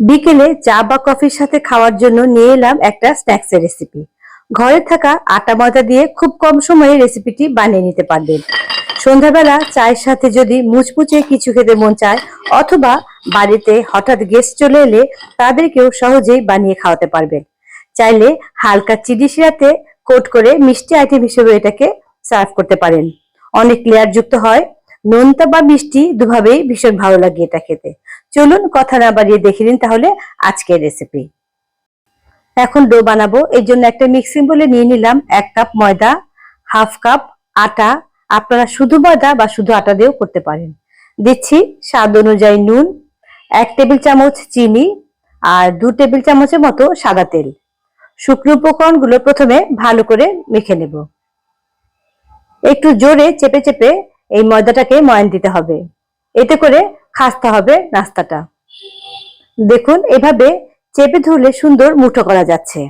বিকেলে চা বা কফির সাথে খাওয়ার জন্য নিয়ে এলাম একটা স্ন্যাক্সের রেসিপি। ঘরে থাকা আটা ময়দা দিয়ে খুব কম সময়ে রেসিপিটি বানিয়ে নিতে পারবেন। সন্ধ্যাবেলা চায়ের সাথে যদি মুচমুচে কিছু খেতে মন চায়, অথবা বাড়িতে হঠাৎ গেস্ট চলে এলে তাদেরকেও সহজেই বানিয়ে খাওয়াতে পারবেন। চাইলে হালকা চিনি শিরাতে কোট করে মিষ্টি আইটেম হিসেবে এটাকে সার্ভ করতে পারেন। অনেক লেয়ার যুক্ত হয় নোনতা বা মিষ্টি দুভাবেই ভীষণ ভালো লাগে এটা খেতে। চলুন কথা না বাড়িয়ে দেখে নিন তাহলে আজকের রেসিপি এখন ডো বানাবো এই জন্য একটা মিক্সিং বলে নিয়ে নিলাম এক কাপ ময়দা হাফ কাপ আটা। আপনারা শুধু ময়দা বা শুধু আটা দিয়েও করতে পারেন। দিচ্ছি স্বাদ অনুযায়ী নুন, এক টেবিল চামচ চিনি আর দু টেবিল চামচের মতো সাদা তেল। শুকনো উপকরণগুলো প্রথমে ভালো করে মেখে নেব। একটু জোরে চেপে চেপে এই ময়দাটাকে ময়ান দিতে হবে। এতে করে খাস্তা হবে নাস্তাটা। দেখুন, এভাবে চেপে ধরলে সুন্দর মুঠো করা যাচ্ছে।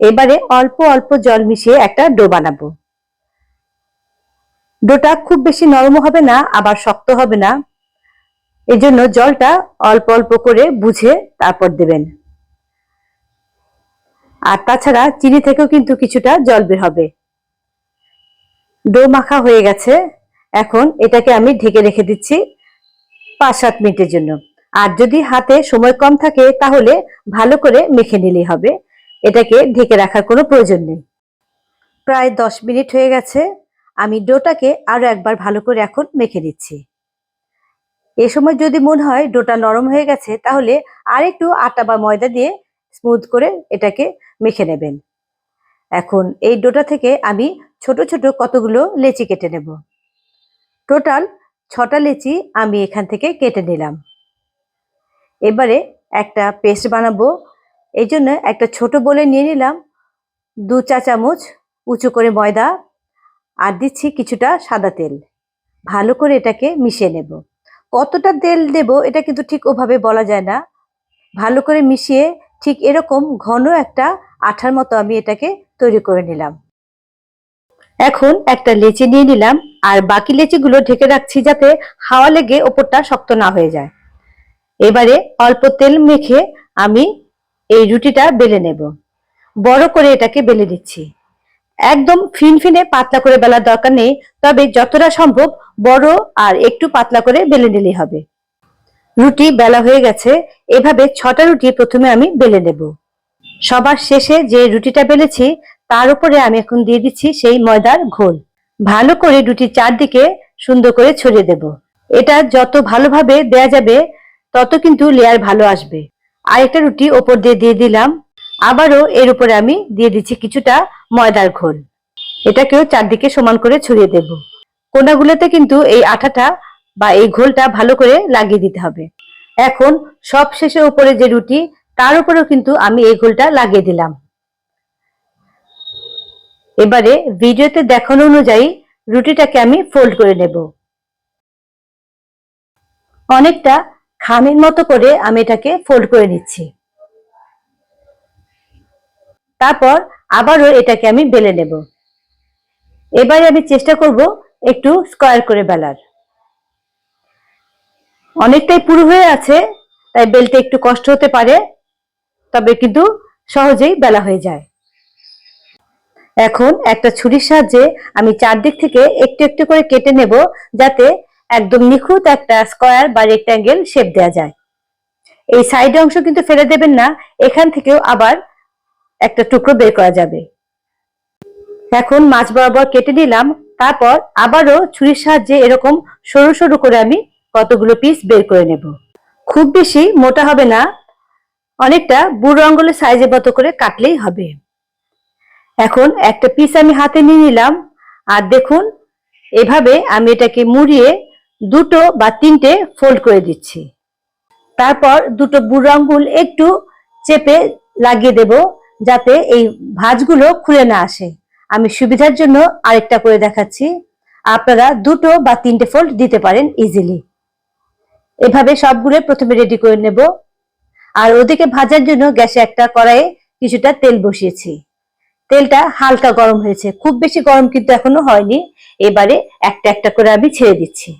এবারে অল্প অল্প জল মিশিয়ে একটা ডো বানাবো। ডোটা খুব বেশি নরম হবে না, আবার শক্ত হবে না। এজন্য জলটা অল্প অল্প করে বুঝে তারপর দেবেন। আর তাছাড়া চিনি থেকেও কিন্তু কিছুটা জল বের হবে। ডো মাখা হয়ে গেছে। এখন এটাকে আমি ঢেকে রেখে দিচ্ছি পাঁচ সাত মিনিটের জন্য। আর যদি হাতে সময় কম থাকে, তাহলে ভালো করে মেখে নিলেই হবে। এটাকে ঢেকে রাখার কোনো প্রয়োজন নেই। প্রায় দশ মিনিট হয়ে গেছে। আমি ডোটাকে আরও একবার ভালো করে এখন মেখে দিচ্ছি এ সময় যদি মনে হয়, ডোটা নরম হয়ে গেছে, তাহলে আর একটু আটা বা ময়দা দিয়ে স্মুথ করে এটাকে মেখে নেবেন। এখন এই ডোটা থেকে আমি ছোট ছোট কতগুলো লেচি কেটে নেব। টোটাল ছটা লেচি আমি এখান থেকে কেটে নিলাম। এবারে একটা পেস্ট বানাবো। এই জন্য একটা ছোট বলে নিয়ে নিলাম। দু চা চামচ উঁচু করে ময়দা আর দিচ্ছি কিছুটা সাদা তেল। ভালো করে এটাকে মিশিয়ে নেব। কতটা তেল দেব এটা কিন্তু ঠিক ওভাবে বলা যায় না। ভালো করে মিশিয়ে ঠিক এরকম ঘন একটা আঠার মতো আমি এটাকে তৈরি করে নিলাম। এখন একটা লেচি নিয়ে নিলাম, আর বাকি লেচিগুলো ঢেকে রাখছি যাতে হাওয়া লেগে ওপরটা শক্ত না হয়ে যায়। এবারে অল্প তেল মেখে আমি এই রুটিটা বেলে নেব। বড় করে এটাকে বেলে দিচ্ছি একদম ফিনফিনে পাতলা করে বেলার দরকার নেই, তবে যতটা সম্ভব বড় আর একটু পাতলা করে বেলে নিলেই হবে। রুটি বেলা হয়ে গেছে, এভাবে ছটা রুটি প্রথমে আমি বেলে নেব। সবার শেষে যে রুটিটা বেলেছি তার উপরে আমি এখন দিয়ে দিচ্ছি সেই ময়দার ঘোল। ভালো করে রুটির চারদিকে সুন্দর করে ছড়িয়ে দেব। এটা যত ভালোভাবে দেয়া যাবে, তত কিন্তু লেয়ার ভালো আসবে। আরেকটা রুটি ওপর দিয়ে দিয়ে দিলাম। আবারও এর উপরে আমি দিয়ে দিচ্ছি কিছুটা ময়দার ঘোল। এটাকেও চারদিকে সমান করে ছড়িয়ে দেব। কোনাগুলোতে কিন্তু এই আঠাটা বা এই ঘোলটা ভালো করে লাগিয়ে দিতে হবে। এখন সব শেষে উপরে যে রুটি, তার উপরেও কিন্তু আমি এই ঘোলটা লাগিয়ে দিলাম। এবারে ভিডিওতে দেখানো অনুযায়ী রুটিটাকে আমি ফোল্ড করে নেব। অনেকটা খামির মতো করে আমি এটাকে ফোল্ড করে নিচ্ছি। তারপর আবারও এটাকে আমি বেলে নেব। এবারে আমি চেষ্টা করব একটু স্কোয়ার করে বেলার। অনেকটাই পুরো হয়ে আছে, তাই বেলতে একটু কষ্ট হতে পারে, তবে কিন্তু সহজেই বেলা হয়ে যায়। এখন একটা ছুরির সাহায্যে আমি চারদিক থেকে একটু একটু করে কেটে নেব যাতে একদম নিখুঁত একটা স্কোয়ার বা রেক্ট্যাঙ্গেল শেপ দেওয়া যায়। এই সাইড অংশ কিন্তু ফেলে দেবেন না, এখান থেকেও আবার একটা টুকরো বের করা যাবে। এখন মাছ বরাবর কেটে নিলাম, তারপর আবারও ছুরির সাহায্যে এরকম সরু সরু করে আমি কতগুলো পিস বের করে নেব। খুব বেশি মোটা হবে না, অনেকটা বুড়ো আঙ্গুলের সাইজের মতো করে কাটলেই হবে। এখন একটা পিস আমি হাতে নিয়ে নিলাম। আর দেখুন, এভাবে আমি এটাকে মুড়িয়ে দুটো বা তিনটে ফোল্ড করে দিচ্ছি। তারপর দুটো বুড়ো আঙ্গুল একটু চেপে লাগিয়ে দেব যাতে এই ভাঁজগুলো খুলে না আসে। আমি সুবিধার জন্য আরেকটা করে দেখাচ্ছি। আপনারা দুটো বা তিনটে ফোল্ড দিতে পারেন ইজিলি এভাবে সবগুলো প্রথমে রেডি করে নেব। আর ওদিকে ভাজার জন্য গ্যাসে একটা কড়াইয়ে কিছুটা তেল বসিয়েছি। তেলটা হালকা গরম হয়েছে। খুব বেশি গরম কিন্তু এখনও হয়নি। এবারে একটা একটা করে আমি ছেড়ে দিচ্ছি।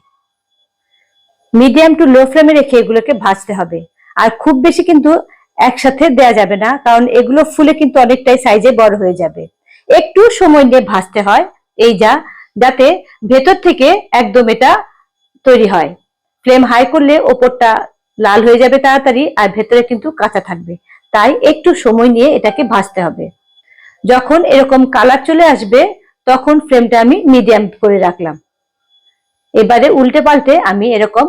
মিডিয়াম টু লো ফ্লেমে রেখে এগুলোকে ভাজতে হবে। আর খুব বেশি কিন্তু একসাথে দেয়া যাবে না, কারণ এগুলো ফুলে কিন্তু অনেকটাই সাইজে বড় হয়ে যাবে। একটু সময় নিয়ে ভাজতে হয়। এই যা, যাতে ভেতর থেকে একদম এটা তৈরি হয়। ফ্লেম হাই করলে ওপরটা লাল হয়ে যাবে তাড়াতাড়ি, আর ভেতরে কিন্তু কাঁচা থাকবে। তাই একটু সময় নিয়ে এটাকে ভাজতে হবে। যখন এরকম কালার চলে আসবে, তখন ফ্রেমটা আমি মিডিয়াম করে রাখলাম। এবারে উল্টে পাল্টে আমি এরকম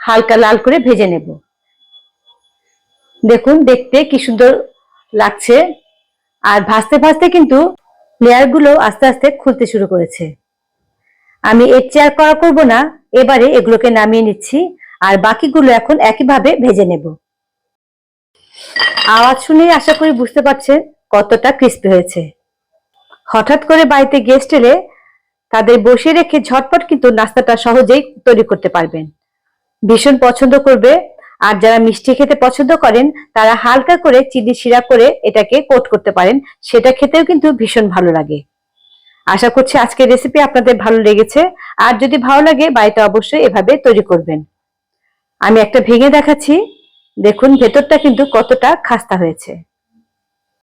হালকা লাল করে ভেজে নেব। দেখুন, দেখতে কি সুন্দর লাগছে। আর ভাজতে ভাজতে কিন্তু লেয়ারগুলো আস্তে আস্তে খুলতে শুরু করেছে। আমি এর চেয়ার করা করব না। এবারে এগুলোকে নামিয়ে নিচ্ছি। আর বাকিগুলো এখন একইভাবে ভেজে নেব। আওয়াজ শুনেই আশা করি বুঝতে পারছেন। কতটা ক্রিস্পি হয়েছে। হঠাৎ করে বাড়িতে গেস্ট এলে তাদের বসিয়ে রেখে ঝটপট কিন্তু নাস্তাটা সহজেই তৈরি করতে পারবেন। ভীষণ পছন্দ করবে আর যারা মিষ্টি খেতে পছন্দ করেন, তারা হালকা করে চিনি শিরা করে এটাকে কোট করতে পারেন, সেটা খেতেও কিন্তু ভীষণ ভালো লাগে। আশা করছি আজকের রেসিপি আপনাদের ভালো লেগেছে। আর যদি ভালো লাগে, বাড়িতে অবশ্যই এভাবে তৈরি করবেন। আমি একটা ভেঙে দেখাচ্ছি। দেখুন, ভেতরটা কিন্তু কতটা খাস্তা হয়েছে।